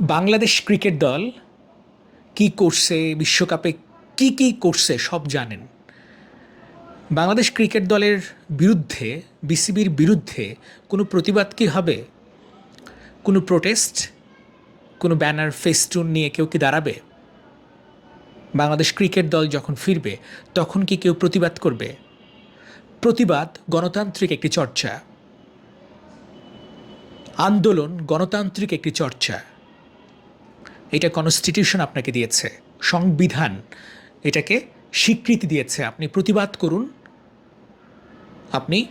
Bangladesh cricket দল কি করছে, বিশ্বকাপে কি কি করছে, সব জানেন। বাংলাদেশ ক্রিকেট দলের বিরুদ্ধে, বিসিবির বিরুদ্ধে কোনো প্রতিবাদ কি হবে? কোনো প্রোটেস্ট কোনো ব্যানার ফেস্টুন নিয়ে কেউ কি দাঁড়াবে? বাংলাদেশ ক্রিকেট দল যখন ফিরবে, তখন কি কেউ প্রতিবাদ করবে? প্রতিবাদ গণতান্ত্রিক একটি চর্চা। আন্দোলন গণতান্ত্রিক একটি চর্চা। এটা কনস্টিটিউশন আপনাকে দিয়েছে, সংবিধান এটাকে স্বীকৃতি দিয়েছে। আপনি প্রতিবাদ করুন, আপনি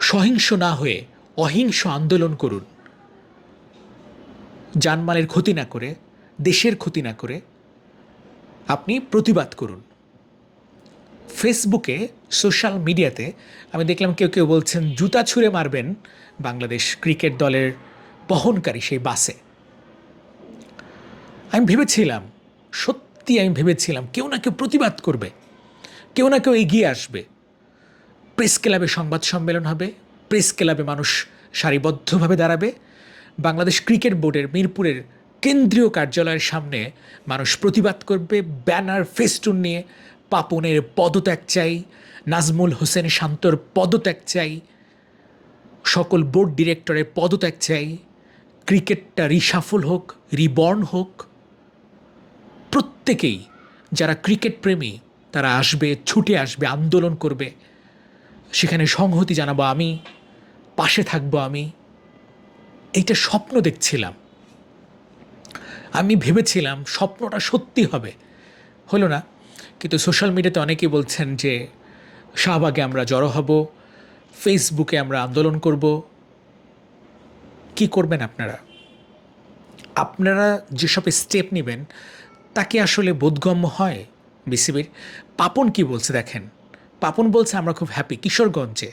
সহিংস না হয়ে অহিংস আন্দোলন করুন। জানমালের ক্ষতি না করে, দেশের ক্ষতি না করে আপনি প্রতিবাদ করুন। ফেসবুকে, সোশ্যাল মিডিয়াতে আমি দেখলাম কেউ কেউ বলছেন, জুতা ছুঁড়ে মারবেন বাংলাদেশ ক্রিকেট দলের বহনকারী সেই বাসে। আমি ভেবেছিলাম, সত্যি আমি ভেবেছিলাম কেউ না কেউ প্রতিবাদ করবে, কেউ না কেউ এগিয়ে আসবে। প্রেস ক্লাবে সংবাদ সম্মেলন হবে, প্রেস ক্লাবে মানুষ সারিবদ্ধভাবে দাঁড়াবে, বাংলাদেশ ক্রিকেট বোর্ডের মিরপুরের কেন্দ্রীয় কার্যালয়ের সামনে মানুষ প্রতিবাদ করবে, ব্যানার ফেস্টুন নিয়ে পাপনের পদত্যাগ চাই, নাজমুল হোসেন শান্তর পদত্যাগ চাই, সকল বোর্ড ডিরেক্টরের পদত্যাগ চাই, ক্রিকেটটা রিসাফল হোক, রিবর্ন হোক প্রত্যেকেই যারা ক্রিকেট প্রেমী, তারা আসবে, ছুটে আসবে, আন্দোলন করবে। সেখানে সংহতি জানাব আমি, পাশে থাকব আমি। এইটা স্বপ্ন দেখছিলাম। আমি ভেবেছিলাম স্বপ্নটা সত্যি হবে। হলো না? কিন্তু সোশ্যাল মিডিয়াতে অনেকেই বলছেন যে, শাহবাগে আমরা জড়ো হব, ফেসবুকে আমরা আন্দোলন করব। কি করবেন আপনারা? আপনারা যেসব স্টেপ নেবেন তাকে আসলে বোধগম্য হয়? বিসিবির পাপন কি বলছে দেখেন। পাপন বলছে, আমরা খুব হ্যাপি কিশোরগঞ্জে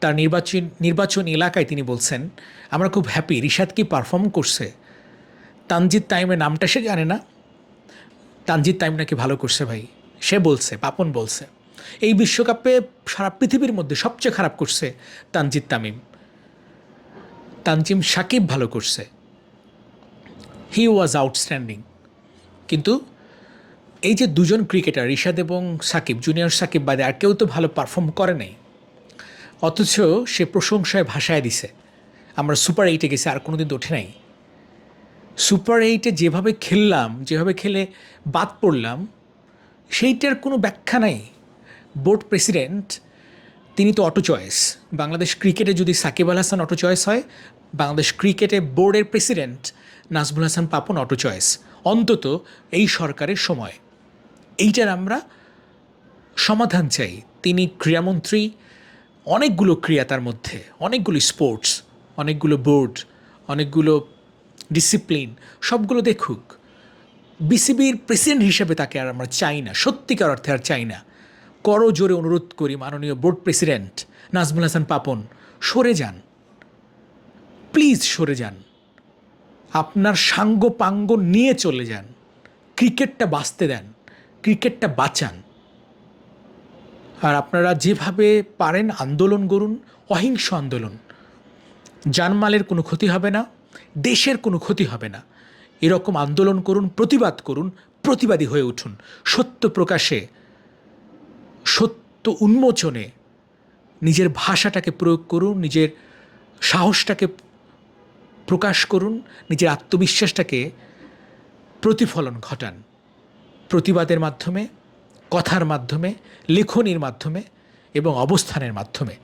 তার নির্বাচন নির্বাচন এলাকায় তিনি বলছেন, আমরা খুব হ্যাপি রিশাদ কি পারফর্ম করছে? তানজিৎ তাইমের নামটা সে জানে না? তানজিৎ তাইম নাকি ভালো করছে ভাই? সে বলছে, পাপন বলছে। এই বিশ্বকাপে সারা পৃথিবীর মধ্যে সবচেয়ে খারাপ করছে তানজিৎ তামিম। তানজিম সাকিব ভালো করছে। হি ওয়াজ আউটস্ট্যান্ডিং কিন্তু এই যে দুজন ক্রিকেটার, রিশাদ এবং সাকিব, জুনিয়র সাকিব বাদে আর কেউ তো ভালো পারফর্ম করে নাই। অথচ সে প্রশংসায় ভাষায় দিছে। আমরা সুপার এইটে গেছি, আর কোনো দিন ওঠে নাই। সুপার এইটে যেভাবে খেললাম, যেভাবে খেলে বাদ পড়লাম, সেইটার কোনো ব্যাখ্যা নাই। বোর্ড প্রেসিডেন্ট তিনি তো অটো চয়েস বাংলাদেশ ক্রিকেটে যদি সাকিব আল হাসান অটো চয়েস হয় বাংলাদেশ ক্রিকেটে বোর্ডের president Nazmul Hasan Papon auto choice. অন্তত এই সরকারের সময়। এইটার আমরা সমাধান চাই। তিনি ক্রীড়ামন্ত্রী, অনেকগুলো ক্রিয়া তার মধ্যে, অনেকগুলো স্পোর্টস অনেকগুলো বোর্ড অনেকগুলো ডিসিপ্লিন সবগুলো দেখুক। বিসিবির প্রেসিডেন্ট হিসেবে তাকে আর আমরা চাই না, সত্যিকার অর্থে আর চাই না। করো জোরে অনুরোধ করি মাননীয় বোর্ড প্রেসিডেন্ট নাজমুল হাসান পাপন, সরে যান। প্লিজ সরে যান। আপনার সাঙ্গ পাঙ্গ নিয়ে চলে যান। ক্রিকেটটা বাঁচতে দেন, ক্রিকেটটা বাঁচান। আর আপনারা যেভাবে পারেন আন্দোলন করুন অহিংস আন্দোলন। জানমালের কোনো ক্ষতি হবে না, দেশের কোনো ক্ষতি হবে না। এরকম আন্দোলন করুন, প্রতিবাদ করুন, প্রতিবাদী হয়ে উঠুন। সত্য প্রকাশে, সত্য উন্মোচনে নিজের ভাষাটাকে প্রয়োগ করুন, নিজের সাহসটাকে প্রকাশ করুন, নিজের আত্মবিশ্বাসটাকে প্রতিফলন ঘটান। প্রতিবাদের মাধ্যমে, কথার মাধ্যমে, লেখনির মাধ্যমে এবং অবস্থানের মাধ্যমে।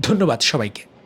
ধন্যবাদ সবাইকে।